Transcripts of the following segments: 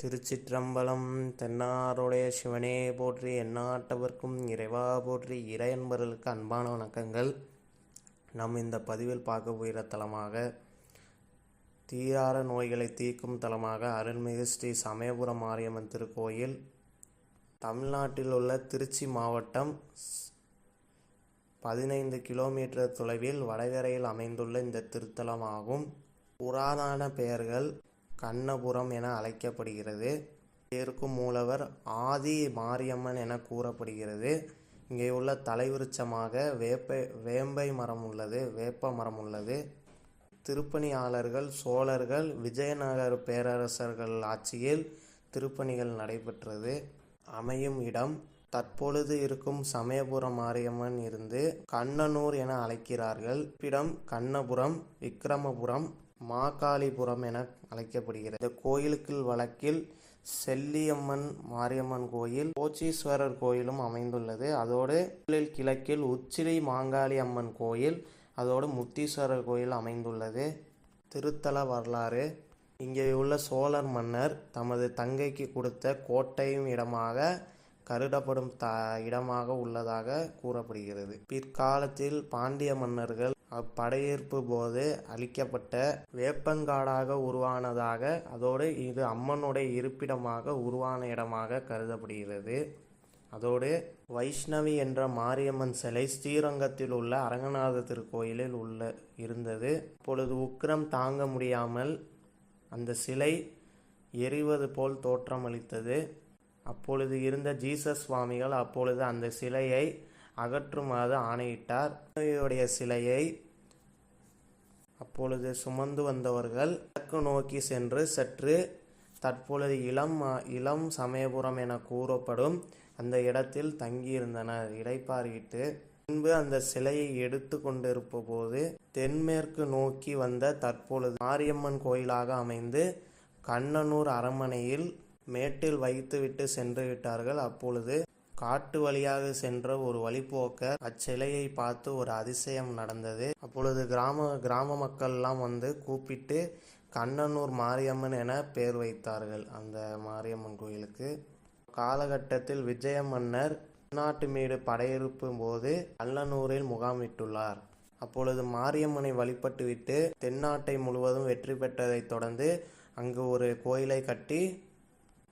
திருச்சிற்றம்பலம் தென்னாருடைய சிவனே போற்றி எந்நாட்டவர்க்கும் இறைவா போற்றி இறையன்பர்களுக்கு அன்பான வணக்கங்கள். நாம் இந்த பதிவில் பார்க்க போகிற தலமாக தீரார நோய்களை தீர்க்கும் தலமாக அருள்மிகு ஸ்ரீ சமயபுரம் மாரியம்மன் திருக்கோயில் தமிழ்நாட்டில் உள்ள திருச்சி மாவட்டம் பதினைந்து கிலோமீட்டர் தொலைவில் வடகரையில் அமைந்துள்ள இந்த திருத்தலமாகும். புராதான பெயர்கள் கண்ணபுரம் என அழைக்கப்படுகிறது. இருக்கும் மூலவர் ஆதி மாரியம்மன் என கூறப்படுகிறது. இங்கே உள்ள தலைவிருச்சமாக வேப்பை வேம்பை மரம் உள்ளது வேப்ப மரம் உள்ளது. திருப்பணியாளர்கள் சோழர்கள் விஜயநகர் பேரரசர்கள் ஆட்சியில் திருப்பணிகள் நடைபெற்றது. அமையும் இடம் தற்பொழுது இருக்கும் சமயபுரம் மாரியம்மன் இருந்து கண்ணனூர் என அழைக்கிறார்கள். இடம் கண்ணபுரம் விக்கிரமபுரம் மாகாளிபுரம் என அழைக்கப்படுகிறது. இந்த கோயிலுக்கு வழக்கில் செல்லியம்மன் மாரியம்மன் கோயில் போச்சீஸ்வரர் கோயிலும் அமைந்துள்ளது. அதோடு கிழக்கில் உச்சிலை மாங்காளி அம்மன் கோயில் அதோடு முத்தீஸ்வரர் கோயில் அமைந்துள்ளது. திருத்தல வரலாறு. இங்கே உள்ள சோழர் மன்னர் தமது தங்கைக்கு கொடுத்த கோட்டையும் இடமாக கருடப்படும் த இடமாக உள்ளதாக கூறப்படுகிறது. பிற்காலத்தில் பாண்டிய மன்னர்கள் அப்படையெடுப்பு போது அளிக்கப்பட்ட வேப்பங்காடாக உருவானதாக அதோடு இது அம்மனுடைய இருப்பிடமாக உருவான இடமாக கருதப்படுகிறது. அதோடு வைஷ்ணவி என்ற மாரியம்மன் சிலை ஸ்ரீரங்கத்தில் உள்ள அரங்கநாத திருக்கோயிலில் உள்ள இருந்தது. அப்பொழுது உக்ரம் தாங்க முடியாமல் அந்த சிலை எரிவது போல் தோற்றமளித்தது. அப்பொழுது இருந்த ஜீசஸ் சுவாமிகள் அப்பொழுது அந்த சிலையை அகற்றுமாறு ஆணையிட்டார். உடைய சிலையை அப்பொழுது சுமந்து வந்தவர்கள் கிழக்கு நோக்கி சென்று சற்று தற்பொழுது இளம் இளம் சமயபுரம் என கூறப்படும் அந்த இடத்தில் தங்கியிருந்தனர். இடைப்பாரிட்டு பின்பு அந்த சிலையை எடுத்து கொண்டிருப்ப போது தென்மேற்கு நோக்கி வந்த தற்பொழுது மாரியம்மன் கோயிலாக அமைந்து கண்ணனூர் அரண்மனையில் மேட்டில் வைத்துவிட்டு சென்று விட்டார்கள். அப்பொழுது காட்டு வழியாக சென்ற ஒரு வழிபோக்கர் அச்சிலையை பார்த்து ஒரு அதிசயம் நடந்தது. அப்பொழுது கிராம கிராம மக்கள்லாம் வந்து கூப்பிட்டு கண்ணனூர் மாரியம்மன் என பெயர் வைத்தார்கள் அந்த மாரியம்மன் கோயிலுக்கு. காலகட்டத்தில் விஜய மன்னர் நாட்டு மீது படையெடுப்பும் போது அல்லனூரில் முகாமிட்டுள்ளார். அப்பொழுது மாரியம்மனை வழிபட்டுவிட்டு தென்னாட்டை முழுவதும் வெற்றி பெற்றதைத் தொடர்ந்து அங்கு ஒரு கோயிலை கட்டி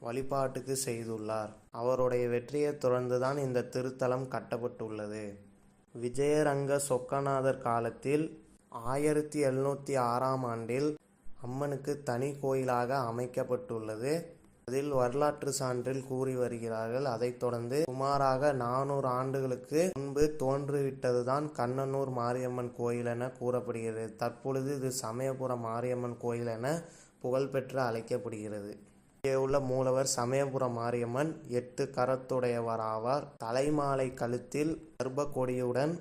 வழிபாட்டுக்கு செய்துள்ளார். அவருடைய வெற்றியை தொடர்ந்துதான் இந்த திருத்தலம் கட்டப்பட்டுள்ளது. விஜயரங்க சொக்கநாதர் காலத்தில் ஆயிரத்தி எழுநூற்றி ஆறாம் ஆண்டில் அம்மனுக்கு தனி கோயிலாக அமைக்கப்பட்டுள்ளது. அதில் வரலாற்று சான்றில் கூறி வருகிறார்கள். அதைத் தொடர்ந்து சுமாராக நானூறு ஆண்டுகளுக்கு முன்பு தோன்றுவிட்டதுதான் கண்ணனூர் மாரியம்மன் கோயில் என கூறப்படுகிறது. தற்பொழுது இது சமயபுரம் மாரியம்மன் கோயில் என புகழ்பெற்று அழைக்கப்படுகிறது. இங்கே உள்ள மூலவர் சமயபுரம் மாரியம்மன் எட்டு கரத்துடையவராவார். தலைமாலை கழுத்தில் கர்ப்ப கொடியுடன்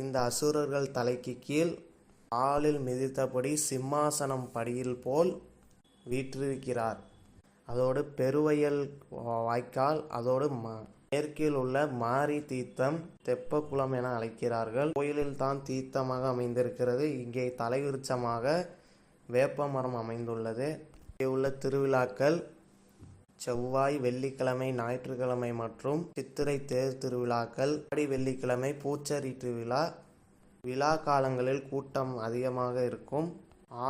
இந்த அசுரர்கள் தலைக்கு கீழ் ஆளில் மிதித்தபடி சிம்மாசனம் படியில் போல் வீற்றிருக்கிறார். அதோடு பெருவயல் வாய்க்கால் அதோடு மேற்கில் உள்ள மாரி தீர்த்தம் தெப்பக்குளம் என அழைக்கிறார்கள். கோயிலில் தான் தீர்த்தமாக அமைந்திருக்கிறது. இங்கே தலைவிருச்சமாக வேப்ப மரம் அமைந்துள்ளது. இங்கே உள்ள திருவிழாக்கள் செவ்வாய் வெள்ளிக்கிழமை ஞாயிற்றுக்கிழமை மற்றும் சித்திரை தேர் திருவிழாக்கள். ஆடி வெள்ளிக்கிழமை பூச்சரி திருவிழா. விழா காலங்களில் கூட்டம் அதிகமாக இருக்கும்.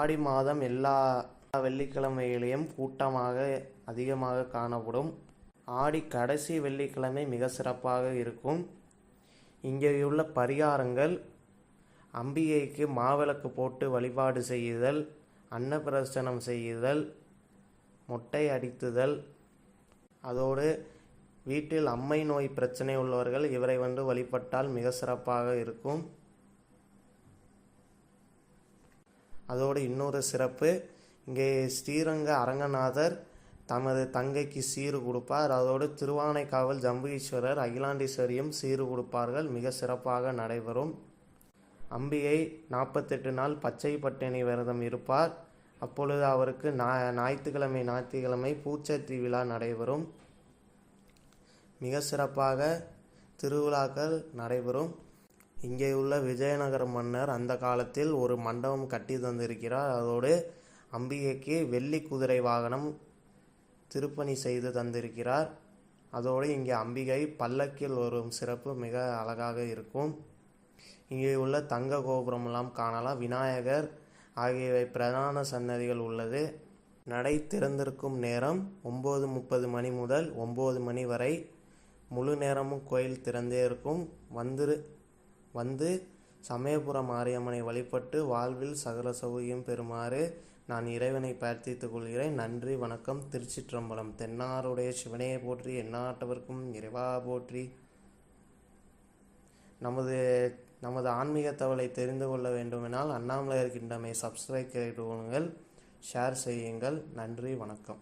ஆடி மாதம் எல்லா வெள்ளிக்கிழமையிலையும் கூட்டமாக அதிகமாக காணப்படும். ஆடி கடைசி வெள்ளிக்கிழமை மிக சிறப்பாக இருக்கும். இங்கே உள்ள பரிகாரங்கள். அம்பிகைக்கு மாவிளக்கு போட்டு வழிபாடு செய்யுதல் அன்னப்பிரசனம் செய்யுதல் மொட்டை அடித்துதல் அதோடு வீட்டில் அம்மை நோய் பிரச்சனை உள்ளவர்கள் இவரை வந்து வழிபட்டால் மிக சிறப்பாக இருக்கும். அதோடு இன்னொரு சிறப்பு இங்கே ஸ்ரீரங்க அரங்கநாதர் தமது தங்கைக்கு சீரு கொடுப்பார். அதோடு திருவானைக்காவல் ஜம்புகீஸ்வரர் அகிலாண்டீஸ்வரியும் சீறு கொடுப்பார்கள். மிக சிறப்பாக நடைபெறும். அம்பிகை நாற்பத்தெட்டு நாள் பச்சை பட்டினி விரதம் இருப்பார். அப்பொழுது அவருக்கு நா ஞாயிற்றுக்கிழமை ஞாயிற்றுக்கிழமை பூச்சத்தி விழா நடைபெறும். மிக சிறப்பாக திருவிழாக்கள் நடைபெறும். இங்கே உள்ள விஜயநகர மன்னர் அந்த காலத்தில் ஒரு மண்டபம் கட்டி தந்திருக்கிறார். அதோடு அம்பிகைக்கு வெள்ளி குதிரை வாகனம் திருப்பணி செய்து தந்திருக்கிறார். அதோடு இங்கே அம்பிகை பல்லக்கில் வரும் சிறப்பு மிக அழகாக இருக்கும். இங்கே உள்ள தங்க கோபுரமெல்லாம் காணலாம். விநாயகர் ஆகியவை பிரதான சன்னதிகள் உள்ளது. நடை திறந்திருக்கும் நேரம் ஒம்பது முப்பது மணி முதல் ஒம்பது மணி வரை. முழு நேரமும் கோயில் திறந்தே இருக்கும். வந்துரு வந்து சமயபுரம் மாரியம்மனை வழிபட்டு வாழ்வில் சகல சௌகியம் பெறுமாறு நான் இறைவனை பிரார்த்தித்துக் கொள்கிறேன். நன்றி வணக்கம். திருச்சிற்றம்பலம் தென்னாருடைய சிவனையை போற்றி எந்நாட்டவர்க்கும் இறைவா போற்றி. நமது நமது ஆன்மீக தகவலை தெரிந்து கொள்ள வேண்டுமெனால் அண்ணாமலையார் கிண்டமை சப்ஸ்கிரைப் செய்து கொள்ளுங்கள் ஷேர் செய்யுங்கள். நன்றி வணக்கம்.